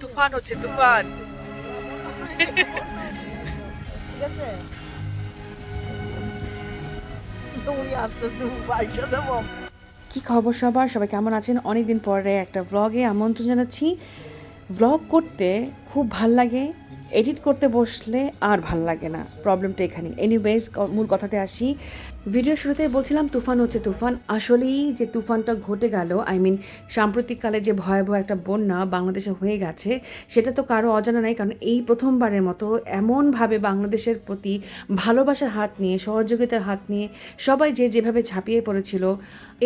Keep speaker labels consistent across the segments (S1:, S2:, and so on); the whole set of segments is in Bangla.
S1: তুফান হচ্ছে তুফান।
S2: ঠিক আছে?
S3: কি খবর সবার? সবাই কেমন আছেন? অনেক দিন পরে একটা ব্লগে আমন্ত্রণ জানাচ্ছি। ব্লগ করতে খুব ভালো লাগে। এডিট করতে বসলে আর ভালো লাগে না। প্রবলেমটা এখানে এনিওয়েজ মূল কথাতে আসি। ভিডিও শুরুতে বলছিলাম তুফান হচ্ছে তুফান। আসলেই যে তুফানটা ঘটে গেল আই মিন সাম্প্রতিককালে যে ভয়াবহ একটা বন্যা বাংলাদেশে হয়ে গেছে সেটা তো কারও অজানা নাই কারণ এই প্রথমবারের মতো এমনভাবে বাংলাদেশের প্রতি ভালোবাসার হাত নিয়ে সহযোগিতার হাত নিয়ে সবাই যে যেভাবে ঝাঁপিয়ে পড়েছিল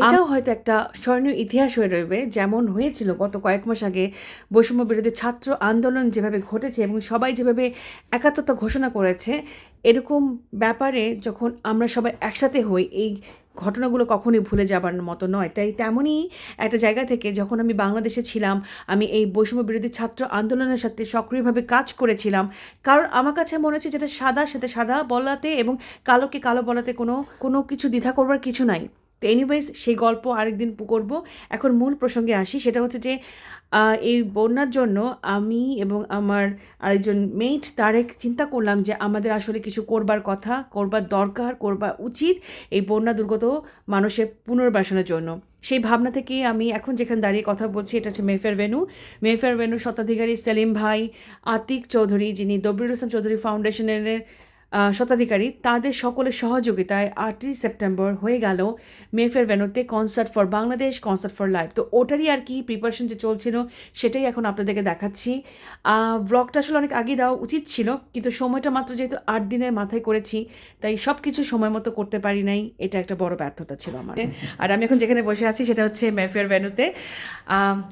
S3: এটাও হয়তো একটা স্বর্ণীয় ইতিহাস হয়ে রইবে যেমন হয়েছিল গত কয়েক মাস আগে বৈষম্য বিরোধী ছাত্র আন্দোলন যেভাবে ঘটেছে এবং সবাই যেভাবে একাত্মতা ঘোষণা করেছে, এরকম ব্যাপারে যখন আমরা সবাই একসাথে হই, এই ঘটনাগুলো কখনোই ভুলে যাবার মতো নয়। তাই তেমনই একটা জায়গা থেকে যখন আমি বাংলাদেশে ছিলাম, আমি এই বৈষম্য বিরোধী ছাত্র আন্দোলনের সাথে সক্রিয়ভাবে কাজ করেছিলাম। কারণ আমার কাছে মনে হচ্ছে যেটা সাদা, সেটা সাদা বলাতে এবং কালোকে কালো বলাতে কোনো কোনো কিছু দ্বিধা করবার কিছু নাই। তো এনিওয়েজ সেই গল্প আরেকদিন করব। এখন মূল প্রসঙ্গে আসি, সেটা হচ্ছে যে এই বন্যার জন্য আমি এবং আমার আরেকজন মেট তারেক চিন্তা করলাম যে, আমাদের আসলে কিছু করবার কথা, করবার দরকার করবার উচিত এই বন্যা দুর্গত মানুষের পুনর্বাসনের জন্য। সেই ভাবনা থেকে আমি এখন যেখানে দাঁড়িয়ে কথা বলছি, এটা হচ্ছে মেফেয়ার ভেনু মেফেয়ার ভেনু স্বত্বাধিকারী সেলিম ভাই, আতিক চৌধুরী যিনি দবিরুল ইসলাম চৌধুরী ফাউন্ডেশনের স্বত্বাধিকারী তাদের সকলের সহযোগিতায় আটই সেপ্টেম্বর হয়ে গেল মেফের ভেনুতে concert for Bangladesh concert for live তো ওটারই আর কি প্রিপারেশন যে চলছিল, সেটাই এখন আপনাদেরকে দেখাচ্ছি। ব্লগটা আসলে অনেক আগে দেওয়া উচিত ছিল, কিন্তু সময়টা মাত্র যেহেতু আট দিনের মাথায় করেছি, তাই সব কিছু সময় মতো করতে পারি নাই, এটা একটা বড় ব্যর্থতা ছিল আমার। আর আমি এখন যেখানে বসে আছি, সেটা হচ্ছে মেফেয়ার ভেনুতে।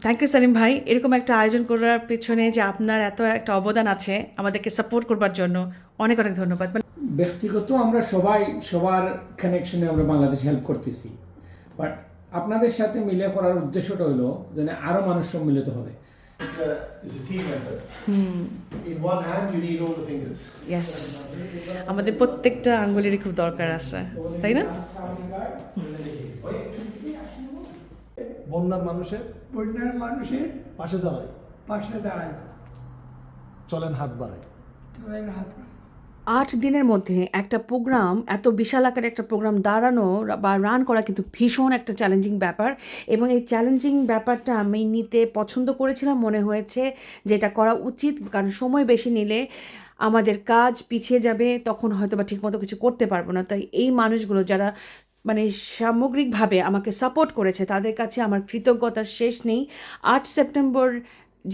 S3: থ্যাংক ইউ সালিম ভাই। এরকম একটা আয়োজন করার পেছনে যে আপনার এত একটা অবদান আছে, আমাদেরকে সাপোর্ট করবার জন্য অনেক অনেক ধন্যবাদ। মানে
S4: ব্যক্তিগত আমরা সবাই সবার কানেকশনে আমরা বাংলাদেশ হেল্প করতেছি। বাট আপনাদের সাথে মিলে করার উদ্দেশ্যটা হলো যেন আরও মানুষ সম্মিলিত হবে।
S5: It's a, it's a team effort. In one hand, you need all the fingers.
S3: Yes আমাদের প্রত্যেকটা আঙ্গুলেরই খুব দরকার আছে তাই না?
S6: বন্যার মানুষের
S7: বন্যার মানুষের
S6: পাশে দাঁড়ায়।
S7: পাশে দাঁড়ায়।
S6: চলেন হাত বাড়ায়
S7: তাদের হাত
S3: আট দিনের মধ্যে একটা প্রোগ্রাম এত বিশাল আকারে একটা প্রোগ্রাম দাঁড়ানো বা রান করা কিন্তু ভীষণ একটা চ্যালেঞ্জিং ব্যাপার। এবং এই চ্যালেঞ্জিং ব্যাপারটা আমি নিতে পছন্দ করেছিলাম, মনে হয়েছে যে এটা করা উচিত, কারণ সময় বেশি নিলে আমাদের কাজ পিছিয়ে যাবে, তখন হয়তো বা ঠিকমতো কিছু করতে পারব না। তাই এই মানুষগুলো যারা মানে সামগ্রিকভাবে আমাকে সাপোর্ট করেছে, তাদের কাছে আমার কৃতজ্ঞতার শেষ নেই। আট সেপ্টেম্বর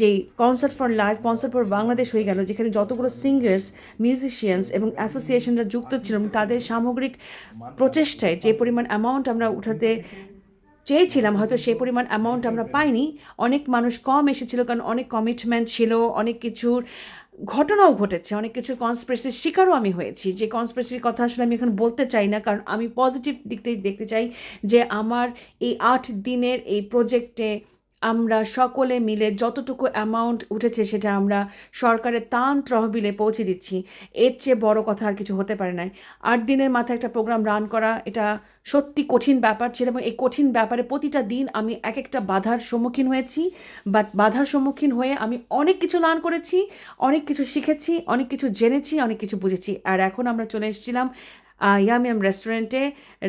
S3: যে concert for live concert for Bangladesh হয়ে গেল, যেখানে যতগুলো সিঙ্গার্স মিউজিশিয়ানস এবং অ্যাসোসিয়েশনরা যুক্ত ছিল তাদের সামগ্রিক প্রচেষ্টায় যে পরিমাণ অ্যামাউন্ট আমরা উঠাতে চেয়েছিলাম, হয়তো সেই পরিমাণ অ্যামাউন্ট আমরা পাইনি। অনেক মানুষ কম এসেছিল কারণ অনেক কমিটমেন্ট ছিল, অনেক কিছুর ঘটনাও ঘটেছে, অনেক কিছু কনস্পিরেসির শিকারও আমি হয়েছি। যে কনস্পিরেসির কথা আসলে আমি এখন বলতে চাই না, কারণ আমি পজিটিভ দিক থেকে দেখতে চাই যে আমার এই আট দিনের এই প্রজেক্টে আমরা সকলে মিলে যতটুকু অ্যামাউন্ট উঠেছে সেটা আমরা সরকারের তান তহবিলে পৌঁছে দিচ্ছি। এর চেয়ে বড় কথা আর কিছু হতে পারে নাই। আট দিনের মাথায় একটা প্রোগ্রাম রান করা, এটা সত্যি কঠিন ব্যাপার ছিল এবং এই কঠিন ব্যাপারে প্রতিটা দিন আমি এক একটা বাধার সম্মুখীন হয়েছি। বাট বাধার সম্মুখীন হয়ে আমি অনেক কিছু লার্ন করেছি, অনেক কিছু শিখেছি, অনেক কিছু জেনেছি, অনেক কিছু বুঝেছি। আর এখন আমরা চলে এসেছিলাম ইয়ামিয়াম রেস্টুরেন্টে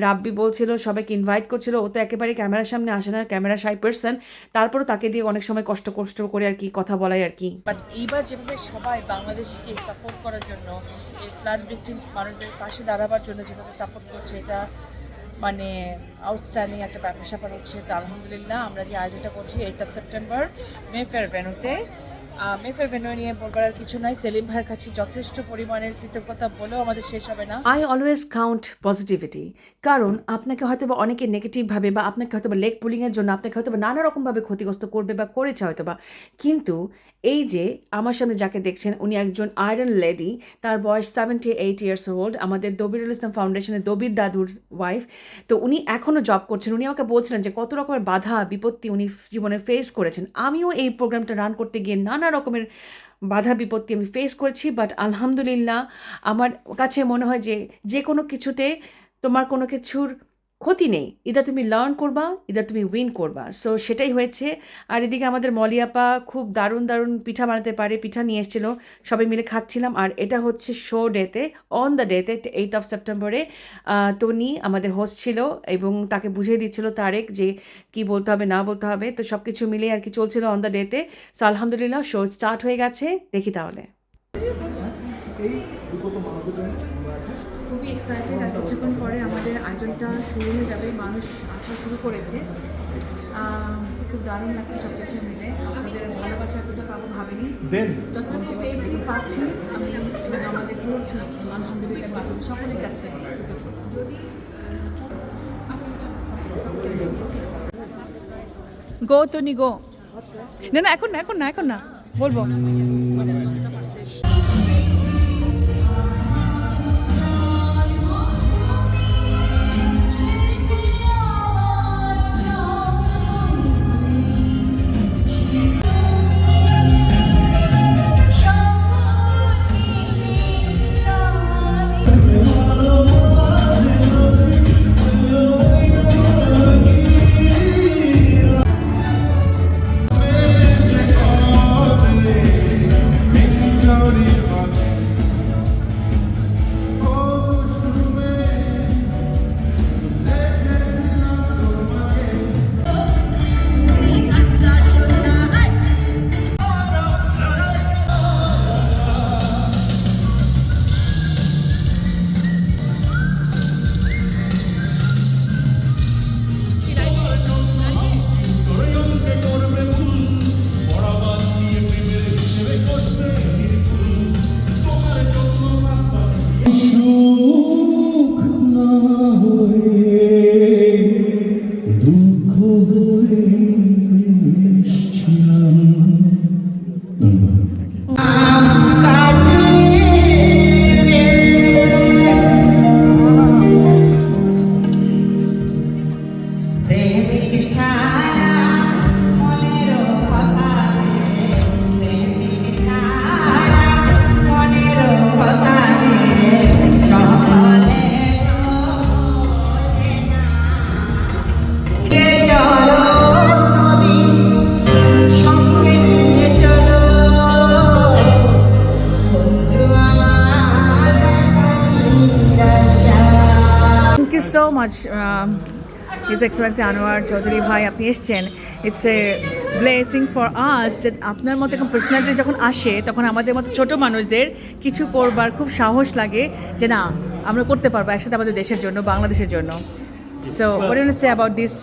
S3: রাব্বি বলছিল, সবাইকে ইনভাইট করছিল, ও তো একেবারে ক্যামেরার সামনে আসে না, ক্যামেরা সাই পার্সন তারপরও তাকে দিয়ে অনেক সময় কষ্ট কষ্ট করে আর কি কথা বলাই আর কি।
S1: বাট এইবার যেভাবে সবাই বাংলাদেশকে সাপোর্ট করার জন্য, এই ফ্লাড ভিকটিমস মানুষদের পাশে দাঁড়াবার জন্য যেভাবে সাপোর্ট করছে, এটা মানে আউটস্ট্যান্ডিং একটা ব্যাপার স্যাপার হচ্ছে। তো আলহামদুলিল্লাহ আমরা যে আয়োজনটা করছি eight of September May fair ভেনুতে মে ফেয়ার নিয়ে বলবার আর কিছু নাই। সেলিম ভাইয়ের কাছে যথেষ্ট পরিমাণের কৃতজ্ঞতা বলেও আমাদের শেষ হবে না।
S3: আই অলওয়েজ কাউন্ট পজিটিভিটি কারণ আপনাকে হয়তো বা অনেকে নেগেটিভভাবে বা আপনাকে হয়তো বা লেগ পুলিংয়ের জন্য আপনাকে হয়তো বা নানা রকমভাবে ক্ষতিগ্রস্ত করবে বা করেছে হয়তো বা কিন্তু এই যে, আমার সামনে যাকে দেখছেন, উনি একজন আয়রন লেডি তার বয়স সেভেন্টি এইট ইয়ার্স ওল্ড আমাদের দবিরুল ইসলাম ফাউন্ডেশনের দবির দাদুর ওয়াইফ তো উনি এখনও জব করছেন, উনি আমাকে বলছিলেন যে কত রকমের বাধা, বিপত্তি উনি জীবনে ফেস করেছেন। আমিও এই প্রোগ্রামটা রান করতে গিয়ে নানা রকমের বাধা, বিপত্তি আমি ফেস করেছি বাট আলহামদুলিল্লাহ আমার কাছে মনে হয় যে যে কোনো কিছুতে তোমার কোনো কিছুর ক্ষতি নেই। ইদার তুমি লার্ন করবা ইদার তুমি উইন করবা। সো সেটাই হয়েছে। আর এদিকে আমাদের মলিয়াপা খুব দারুণ দারুণ পিঠা বানাতে পারে, পিঠা নিয়ে এসেছিল। সবাই মিলে খাচ্ছিলাম। আর এটা হচ্ছে শো ডেতে অন দ্য ডেতে এইট অফ সেপ্টেম্বরে তনি আমাদের হোস্ট ছিল এবং তাকে বুঝিয়ে দিচ্ছিল তারেক যে কি বলতে হবে, না বলতে হবে। তো সব কিছু মিলে আর কি চলছিল অন দ্য ডেতে সো আলহামদুলিল্লাহ শো স্টার্ট হয়ে গেছে। দেখি তাহলে। খুবই এক্সাইটেড আর কিছুক্ষণ পরে আমাদের আয়োজনটা শুরু হয়ে যাবে মানুষ আসা শুরু করেছে। খুব দারুণ লাগছে সব কিছু মিলে। আমাদের ভালোবাসা এতটা পাবো ভাবিনি। যতটুকু পেয়েছি পাচ্ছি। আমি আমাদের পুরো টিম আলহামদুলিল্লাহ পাচ্ছি। সকলের কাছে
S1: গো তনি গো। না না এখন না এখন না এখন না। বলব। Thank his excellency Anwar Chowdhury ভাই আপনি এসছেন it's a blessing for us যে আপনার মতো এরকম পার্সোনালিটি যখন আসে তখন আমাদের মতো ছোট মানুষদের কিছু করবার খুব সাহস লাগে যে না আমরা করতে পারব একসাথে আমাদের দেশের জন্য বাংলাদেশের জন্য so what do you want to say about this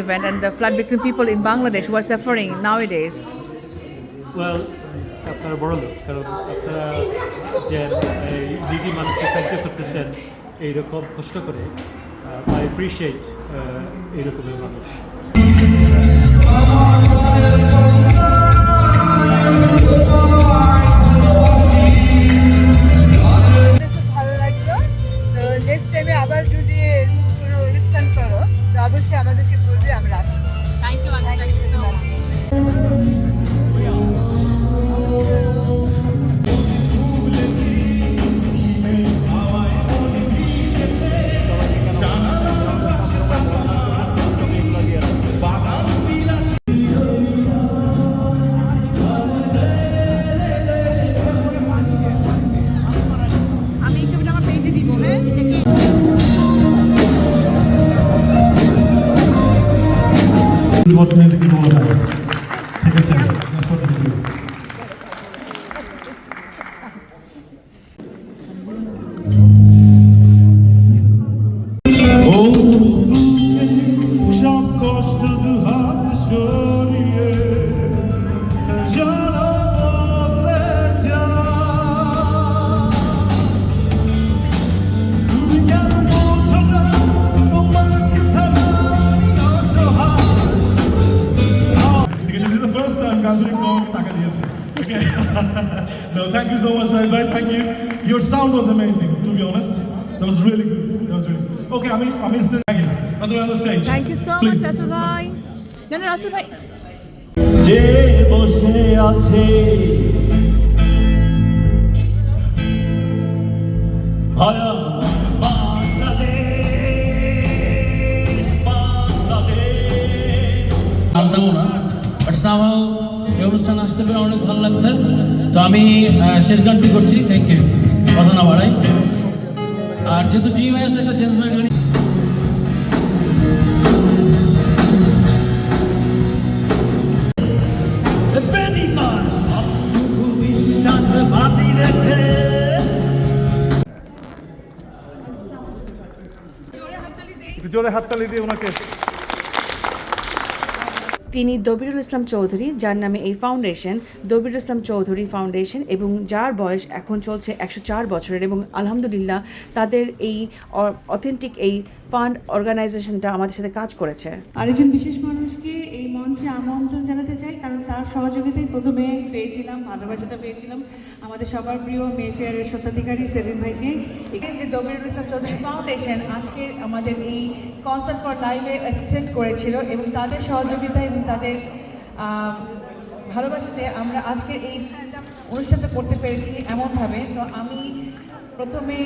S1: event and the flood victim people in Bangladesh who are suffering nowadays?
S8: Well আপনারা বড় লোক কারণ আপনারা যে দিদি মানুষকে সাহায্য করতেছেন এইরকম কষ্ট করে আই অ্যাপ্রিসিয়েট এইরকমের মানুষ
S6: That's
S9: another stage. Thank you so Please.
S1: much, Rasul No, no, Rasul
S9: যে বসে আছে হায়া বাংলাদেশ
S10: বাংলাদেশ। জানতাম না বাট সামহাউ এই অনুষ্ঠান আসতে পেরে অনেক ভালো লাগছে। তো আমি শেষ গানটি করছি। থ্যাংক ইউ কথা না বাড়াই। আর যেহেতু জিম একটা জেন্টস
S6: জোরে হাততালি দিয়ে ওনাকে
S3: তিনি দবিরুল ইসলাম চৌধুরী, যার নামে এই ফাউন্ডেশন দবিরুল ইসলাম চৌধুরী ফাউন্ডেশন এবং যার বয়স এখন চলছে একশো চার বছরের এবং আলহামদুলিল্লাহ তাদের এই অথেন্টিক এই ফান্ড অর্গানাইজেশনটা আমাদের সাথে কাজ করেছে।
S11: আরেকজন বিশেষ মানুষকে এই মঞ্চে আমন্ত্রণ জানাতে চাই, কারণ তার সহযোগিতায় প্রথমে পেয়েছিলাম, ভালোবাসাটা পেয়েছিলাম আমাদের সবার প্রিয় মেফেয়ারের স্বত্বাধিকারী সেলিম ভাইকে। এখানে যে দবিরুল ইসলাম চৌধুরী ফাউন্ডেশন আজকে আমাদের এই কনসার্ট ফর লাইভে অ্যাসিস্ট্যান্ট করেছিল এবং তাদের সহযোগিতা এবং তাদের ভালোবাসাতে আমরা আজকে এই অনুষ্ঠানটা করতে পেরেছি এমনভাবে। তো আমি প্রথমে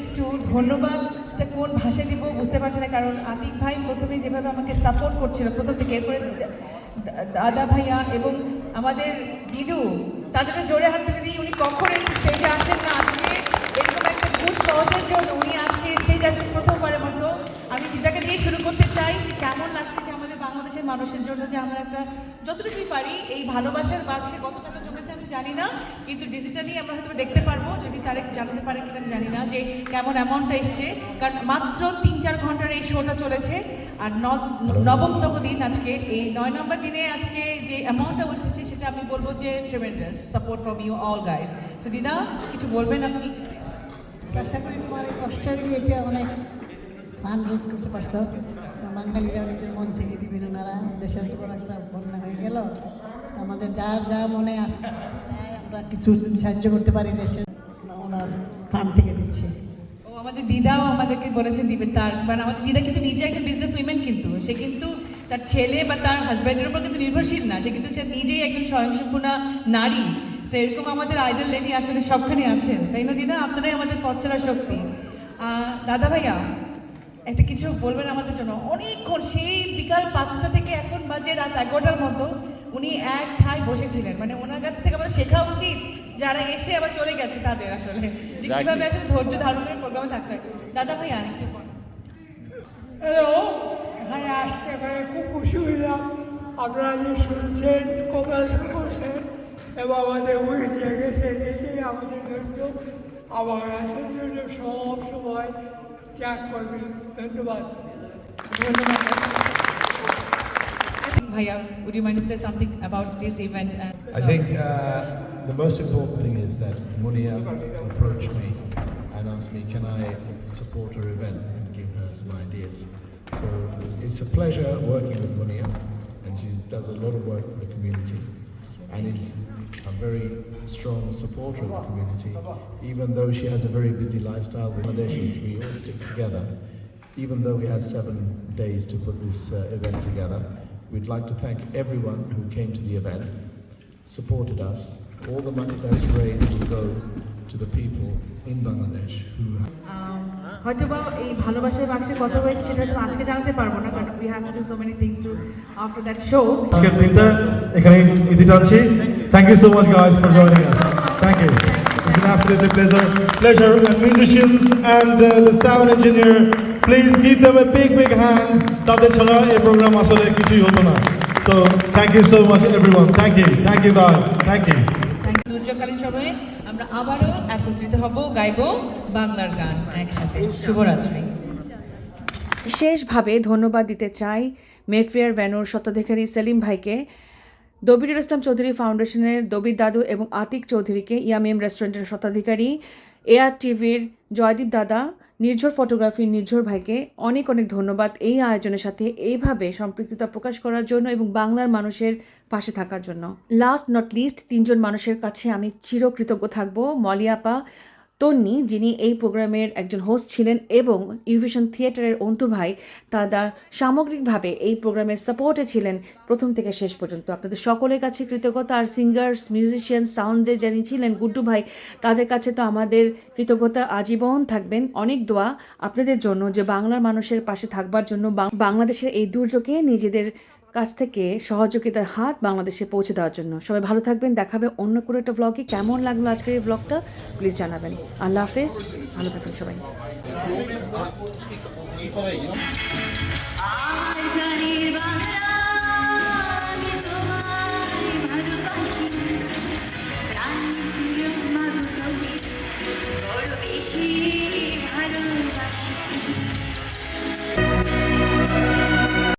S11: একটু ধন্যবাদ কোন ভাষায় দিব বুঝতে পারছি না, কারণ আতিক ভাই প্রথমে যেভাবে আমাকে সাপোর্ট করছিল, প্রথম থেকে এরপরে দাদা ভাইয়া এবং আমাদের দিদু জন্য জোরে হাত তুলে দিই, উনি কখনো স্টেজে আসেন না আজকে। এরকম একটা গুড কজের জন্য উনি আজকে স্টেজে আসেন প্রথমবারের মতো। দিয়ে শুরু করতে চাই যে কেমন লাগছে যে আমাদের বাংলাদেশের মানুষের জন্য যে আমরা একটা যতটুকুই পারি এই ভালোবাসার বাক্সে কত টাকা জমেছে আমি জানি না কিন্তু ডিজিটালি আমরা হয়তো দেখতে পারব যদি তারেক জানাতে পারে কিনা জানি না যে কেমন অ্যামাউন্টটা এসছে। কারণ মাত্র তিন চার ঘণ্টার এই শোটা চলেছে আর ন- নবমতম দিন আজকে এই নয় নম্বর দিনে আজকে যে অ্যামাউন্টটা উঠেছে সেটা আমি বলব যে tremendous support from you all guys so দিদা কিছু বলবেন আপনি?
S12: আশা করি তোমার এই কষ্টের বিয়েতে অনেক ফান্ড রেজ করতে পারছ? বাঙালিরা নিজের মন থেকে দিবেন ওনারা। দেশের বড় একটা বন্যা হয়ে গেল। আমাদের যার যা মনে চাই আমরা কিছু সাহায্য করতে পারি দেশের। ওনার ফান্ড থেকে দিচ্ছে।
S11: ও, আমাদের দিদাও আমাদেরকে বলেছে দিবে তার। মানে আমাদের দিদা কিন্তু নিজে একটা বিজনেস উইমেন কিন্তু। সে কিন্তু তার ছেলে বা তার হাজব্যান্ডের উপর কিন্তু নির্ভরশীল না। সে কিন্তু সে নিজেই একজন স্বয়ংসম্পূর্ণা নারী। সেরকম আমাদের আইডল লেডি আসলে সবখানে আছেন। তাই না, দিদা? আপনারাই আমাদের পথ চলা শক্তি। দাদা ভাইয়া একটা কিছু বলবেন আমাদের জন্য? অনেকক্ষণ সেই বিকাল পাঁচটা থেকে এখন বাজে রাত এগারোটার মতো উনি এক ঠায় বসেছিলেন। মানে ওনার কাছ থেকে আমাদের শেখা উচিত যারা এসে আবার চলে গেছে তাদের আসলে। যে কীভাবে আসলে ধৈর্য ধারণ করে প্রোগ্রামে থাকতে হয়। দাদা ভাইয়া একটু
S7: হ্যালো এখানে আসতে পেরে খুব খুশি হইলাম। আপনারা যে শুনছেন কমেন্ট করছেন এবং আমাদের উইশ দিয়ে গেছেন এটাই আমাদের জন্য। আমার আসের জন্য সব সময় ত্যাগ করবেন ধন্যবাদ
S11: Bhaiya, would you mind to say something about this event? And,
S5: I think uh, the most important thing is that Munia approached me and asked me, can I support her event and give her some ideas. So it's a pleasure working with Munia, and she does a lot of work in the community, and is a very strong supporter of the community. Even though she has a very busy lifestyle with Bangladeshis, we all stick together. Even though we had seven days to put this uh, event together, we'd like to thank everyone who came to the event supported us. All the money that's raised will go to the people in Bangladesh who have
S11: um, হয়তোবা এই ভালোবাসার বাক্সে কত হয়েছে সেটা হয়তো আজকে জানাতে পারবো না কারণ we have to do so many things to after that show
S6: আজকের দিনটা এখানে ইতি টানছি thank you so much guys for joining us thank you It's been absolutely pleasure. Pleasure and musicians and uh, the sound engineer, please give them a big, big hand. তাদের ছাড়া এই প্রোগ্রাম আসলে কিছুই হতো না So thank you so much everyone. Thank you. Thank you guys. Thank you.
S11: দুর্যোগকালীন সময়ে আমরা আবারও একত্রিত হব গাইবো বাংলার গান একসাথে শুভরাত্রি
S3: বিশেষভাবে ধন্যবাদ দিতে চাই মেফেয়ার ভ্যানুর স্বত্বাধিকারী সেলিম ভাইকে দবিরুল ইসলাম চৌধুরী ফাউন্ডেশনের দবির দাদু এবং আতিক চৌধুরীকে ইয়ামিম রেস্টুরেন্টের স্বত্বাধিকারী এআর টিভির জয়দীপ দাদা, নির্ঝর ফটোগ্রাফি নির্ঝর ভাইকে অনেক অনেক ধন্যবাদ এই আয়োজনের সাথে এইভাবে সম্পৃক্ততা প্রকাশ করার জন্য এবং বাংলার মানুষের পাশে থাকার জন্য। লাস্ট নট লিস্ট তিনজন মানুষের কাছে আমি চিরকৃতজ্ঞ থাকব। মলিয়াপা তন্নি, যিনি এই প্রোগ্রামের একজন হোস্ট ছিলেন এবং ইউভিশন থিয়েটারের অন্তু ভাই সামগ্রিকভাবে এই প্রোগ্রামের সাপোর্টে ছিলেন প্রথম থেকে শেষ পর্যন্ত। আপনাদের সকলের কাছে কৃতজ্ঞতা আর সিঙ্গার্স মিউজিশিয়ান সাউন্ডে যিনি ছিলেন, গুড্ডু ভাই, তাদের কাছে তো আমাদের কৃতজ্ঞতা আজীবন থাকবেন। অনেক দোয়া আপনাদের জন্য যে বাংলার মানুষের পাশে থাকবার জন্য বাংলাদেশের এই দুর্যোগে নিজেদের কাছ থেকে সহযোগিতার হাত বাংলাদেশে পৌঁছে দেওয়ার জন্য। সবাই ভালো থাকবেন, দেখাবে অন্য কোনো একটা ব্লগে কেমন লাগল আজকের এই ব্লগটা প্লিজ জানাবেন। আল্লাহ হাফেজ। ভালো থাকবেন সবাই।
S13: ভালোবাসি।